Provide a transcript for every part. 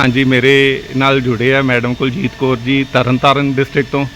ਹਾਂਜੀ ਮੇਰੇ ਨਾਲ ਜੁੜੇ ਆ ਮੈਡਮ ਕੁਲਜੀਤ ਕੌਰ ਜੀ ਤਰਨਤਾਰਨ ਡਿਸਟ੍ਰਿਕਟ ਤੋਂ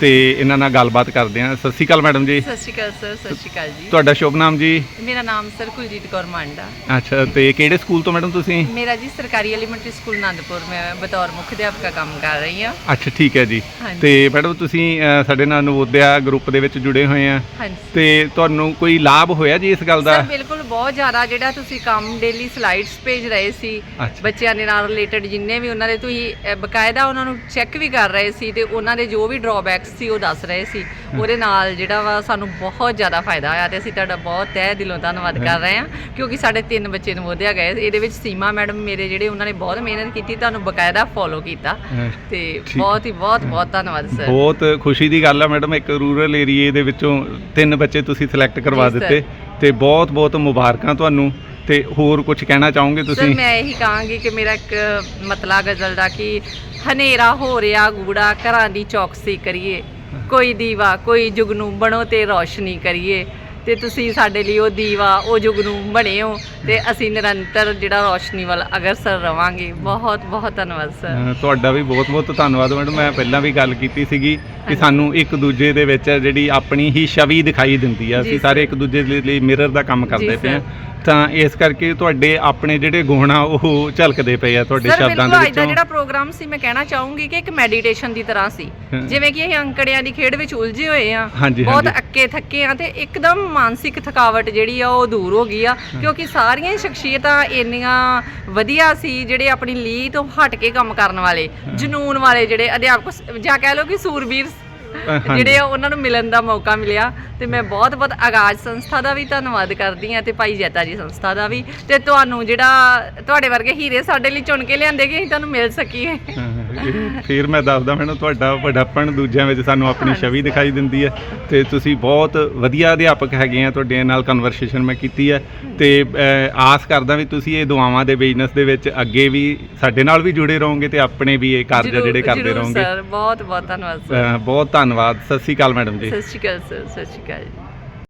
ਤੇ ਇਹਨਾਂ ਨਾਲ ਗੱਲਬਾਤ ਕਰਦੇ ਆ। ਸਤਿ ਸ਼੍ਰੀ ਅਕਾਲ ਮੈਡਮ ਜੀ। ਸਤਿ ਸ਼੍ਰੀ ਅਕਾਲ ਸਰ ਸਤਿ ਸ਼੍ਰੀ ਅਕਾਲ ਜੀ। ਤੁਹਾਡਾ ਸ਼ੁਭ ਨਾਮ ਜੀ? ਮੇਰਾ ਨਾਮ ਸਰ ਕੁਲਜੀਤ ਕੌਰ ਮਾਂਡਾ। ਅੱਛਾ ਤੇ ਕਿਹੜੇ ਸਕੂਲ ਤੋਂ ਮੈਡਮ ਤੁਸੀਂ? ਮੇਰਾ ਜੀ ਸਰਕਾਰੀ ਐਲੀਮੈਂਟਰੀ ਸਕੂਲ ਆਨੰਦਪੁਰ ਮੈਂ ਬਤੌਰ ਮੁੱਖ ਅਧਿਆਪਕਾ ਕੰਮ ਕਰ ਰਹੀ ਹਾਂ। ਅੱਛਾ ਠੀਕ ਹੈ ਜੀ। ਹਾਂਜੀ। ਤੇ ਮੈਡਮ ਤੁਸੀਂ ਅ, ਸਾਡੇ ਨਾਲ ਨਵੋਦਿਆ ਗਰੁੱਪ ਦੇ ਵਿੱਚ ਜੁੜੇ ਹੋਏ ਆ। ਹਾਂਜੀ। ਤੇ ਤੁਹਾਨੂੰ ਕੋਈ ਲਾਭ ਹੋਇਆ ਜੀ ਇਸ ਗੱਲ ਦਾ? ਸਰ ਬਿਲਕੁਲ ਬਹੁਤ ਜ਼ਿਆਦਾ ਜਿਹੜਾ ਤੁਸੀਂ ਕੰਮ ਡੇਲੀ ਸਲਾਈਡਸ ਭੇਜ ਰਹੇ ਸੀ ਅੱਛਾ। ਬੱਚਿਆਂ ਦੇ ਨਾਲ ਰਿਲੇਟਡ ਜਿੰਨੇ ਵੀ ਉਹਨਾਂ ਦੇ ਤੁਸੀਂ ਅ, ਬਕਾਇਦਾ ਉਹਨਾਂ ਨੂੰ ਚੈੱਕ ਵੀ ਕਰ ਰਹੇ ਸੀ ਤੇ ਉਹਨਾਂ ਦੇ ਜੋ ਵੀ ਡਰਾਬੈਕਸ ਸੀ ਉਹ ਦੱਸ ਰਹੇ ਸੀ। ਉਹਦੇ ਨਾਲ ਜਿਹੜਾ ਵਾ ਸਾਨੂੰ ਬਹੁਤ ਜ਼ਿਆਦਾ ਫਾਇਦਾ ਹੋਇਆ ਤੇ ਅਸੀਂ ਤੁਹਾਡਾ ਬਹੁਤ ਤਹਿ ਦਿਲੋਂ ਧੰਨਵਾਦ ਕਰ ਰਹੇ ਹਾਂ ਕਿਉਂਕਿ ਸਾਡੇ ਤਿੰਨ ਬੱਚੇ ਨਵੋਦਿਆ ਗਏ। ਇਹਦੇ ਵਿੱਚ ਸੀਮਾ ਮੈਡਮ ਮੇਰੇ ਜਿਹੜੇ ਉਹਨਾਂ ਨੇ ਬਹੁਤ ਮਿਹਨਤ ਕੀਤੀ ਤੁਹਾਨੂੰ ਬਕਾਇਦਾ ਫੋਲੋ ਕੀਤਾ। ਤੇ ਠੀਕ। ਬਹੁਤ ਹੀ ਬਹੁਤ ਬਹੁਤ ਧੰਨਵਾਦ ਸਰ ਬਹੁਤ ਖੁਸ਼ੀ ਦੀ ਗੱਲ ਆ ਮੈਡਮ ਇੱਕ ਰੂਰਲ ਏਰੀਏ ਦੇ ਵਿੱਚੋਂ ਤਿੰਨ ਬੱਚੇ ਤੁਸੀਂ ਸਿਲੈਕਟ ਕਰਵਾ ਜੀ। ਦਿੱਤੇ। ਤੇ ਬਹੁਤ ਬਹੁਤ ਮੁਬਾਰਕਾਂ ਤੁਹਾਨੂੰ ਤੇ ਹੋਰ ਕੁਝ ਕਹਿਣਾ ਚਾਹੋਗੇ ਸਰ ਤੁਸੀਂ? ਮੈਂ ਇਹੀ ਕਹਾਂਗੀ ਕਿ ਮੇਰਾ ਇੱਕ ਮਤਲਾ ਗਜ਼ਲ ਦਾ ਕਿ ਹਨੇਰਾ ਹੋ ਰਿਹਾ ਗੂੜਾ ਘਰਾਂ ਦੀ ਚੌਕਸੀ ਕਰੀਏ। ਕੋਈ ਦੀਵਾ ਕੋਈ ਜੁਗਨੂ ਬਣੋ ਤੇ ਰੋਸ਼ਨੀ ਕਰੀਏ। ਤੇ ਤੁਸੀਂ ਸਾਡੇ ਲਈ ਉਹ ਦੀਵਾ ਉਹ ਜੁਗਨੂ ਬਣੇ ਹੋ ਤੇ ਅਸੀਂ ਨਿਰੰਤਰ ਜਿਹੜਾ ਰੋਸ਼ਨੀ ਵੱਲ ਅਗਰਸਰ ਰਵਾਂਗੇ ਬਹੁਤ ਬਹੁਤ ਧੰਨਵਾਦ ਸਰ ਤੁਹਾਡਾ ਵੀ ਬਹੁਤ ਬਹੁਤ ਧੰਨਵਾਦ ਮੈਡਮ ਮੈਂ ਪਹਿਲਾਂ ਵੀ ਗੱਲ ਕੀਤੀ ਸੀਗੀ ਕਿ। ਸਾਨੂੰ ਇੱਕ ਦੂਜੇ ਦੇ ਵਿੱਚ ਜਿਹੜੀ ਆਪਣੀ ਹੀ ਛਵੀ ਦਿਖਾਈ ਦਿੰਦੀ ਆ ਅਸੀਂ ਸਰ। ਇੱਕ ਦੂਜੇ ਦੇ ਲਈ ਮਿਰਰ ਦਾ ਕੰਮ ਕਰਦੇ ਪਏ ਆ। ਤਾਂ ਇਸ ਕਰਕੇ ਤੁਹਾਡੇ ਆਪਣੇ ਜਿਹੜੇ ਗੁਣ ਆ ਉਹ ਝਲਕਦੇ ਪਏ ਆ ਤੁਹਾਡੇ ਸਰ ਸ਼ਬਦਾਂ ਬਿਲਕੁਲ ਦੇ ਅੱਜ ਦਾ ਵਿੱਚੋਂ। ਜਿਹੜਾ ਪ੍ਰੋਗਰਾਮ ਸੀ ਮੈਂ ਕਹਿਣਾ ਚਾਹੂੰਗੀ ਕਿ ਇੱਕ ਮੈਡੀਟੇਸ਼ਨ ਦੀ ਤਰ੍ਹਾਂ ਸੀ। ਹਾਂ। ਜਿਵੇਂ ਕਿ ਇਹ ਅੰਕੜਿਆਂ ਦੀ ਖੇਡ ਵਿੱਚ ਉਲਝੇ ਹੋਏ ਆ ਹਾਂਜੀ, ਬਹੁਤ ਹਾਂਜੀ। ਅੱਕੇ ਥੱਕੇ ਆ ਤੇ ਇੱਕਦਮ ਮਾਨਸਿਕ ਥਕਾਵਟ ਜਿਹੜੀ ਆ ਉਹ ਦੂਰ ਹੋ ਗਈ ਆ। ਕਿਉਂਕਿ ਸਾਰੀਆਂ ਹੀ ਸ਼ਖਸੀਅਤਾਂ ਇੰਨੀਆਂ ਵਧੀਆ ਸੀ ਜਿਹੜੇ ਆਪਣੀ ਲੀ ਤੋਂ ਹਟ ਕੇ ਕੰਮ ਕਰਨ ਵਾਲੇ ਜਨੂਨ ਵਾਲੇ ਜਿਹੜੇ ਅਧਿਆਪਕ ਸ- ਜਾਂ ਕਹਿ ਲਓ ਕਿ ਸੂਰਬੀਰ ਹਾਂਜੀ। ਜਿਹੜੇ ਆ ਉਹਨਾਂ ਨੂੰ ਮਿਲਣ ਦਾ ਮੌਕਾ ਮਿਲਿਆ ਤੇ ਮੈਂ ਬਹੁਤ ਬਹੁਤ ਆਗਾਜ਼ ਸੰਸਥਾ ਦਾ ਵੀ ਧੰਨਵਾਦ ਕਰਦੀ ਹਾਂ ਤੇ ਭਾਈ ਜੈਤਾ ਜੀ ਸੰਸਥਾ ਦਾ ਵੀ ਤੇ ਤੁਹਾਨੂੰ ਜਿਹੜਾ ਤੁਹਾਡੇ ਵਰਗੇ ਹੀਰੇ ਸਾਡੇ ਲਈ ਚੁਣ ਕੇ ਲਿਆਂਦੇ ਕਿ ਅਸੀਂ ਤੁਹਾਨੂੰ ਮਿਲ ਸਕੀਏ ਹਾਂ, ਫਿਰ ਮੈਂ ਦੱਸਦਾ ਮੈਨੂੰ ਤੁਹਾਡਾ ਵੱਡਾਪਣ ਦੂਜਿਆਂ ਵਿੱਚ ਸਾਨੂੰ ਆਪਣੀ। ਛਵੀ ਦਿਖਾਈ ਦਿੰਦੀ ਹੈ ਤੇ ਤੁਸੀਂ ਬਹੁਤ ਵਧੀਆ ਅਧਿਆਪਕ ਹੈਗੇ ਆ ਤੁਹਾਡੇ ਨਾਲ ਕਨਵਰਸੇਸ਼ਨ ਮੈਂ ਕੀਤੀ ਹੈ ਤੇ ਆਸ ਕਰਦਾ ਵੀ ਤੁਸੀਂ ਇਹ ਦੁਆਵਾਂ ਦੇ ਬਿਜ਼ਨਸ ਦੇ ਵਿੱਚ ਅੱਗੇ ਵੀ ਸਾਡੇ ਨਾਲ ਵੀ ਜੁੜੇ ਰਹੋਗੇ ਤੇ ਆਪਣੇ ਵੀ ਇਹ ਕਾਰਜ ਜਿਹੜੇ ਕਰਦੇ ਰਹੋਗੇ। ਸਰ ਬਹੁਤ ਬਹੁਤ ਧੰਨਵਾਦ ਸਰ। ਬਹੁਤ ਧੰਨਵਾਦ। ਸਤਿ ਸ਼੍ਰੀ ਅਕਾਲ ਮੈਡਮ ਜੀ। ਸਤਿ ਸ਼੍ਰੀ ਅਕਾਲ ਸਰ ਸਤਿ ਸ਼੍ਰੀ ਅਕਾਲ ਜੀ।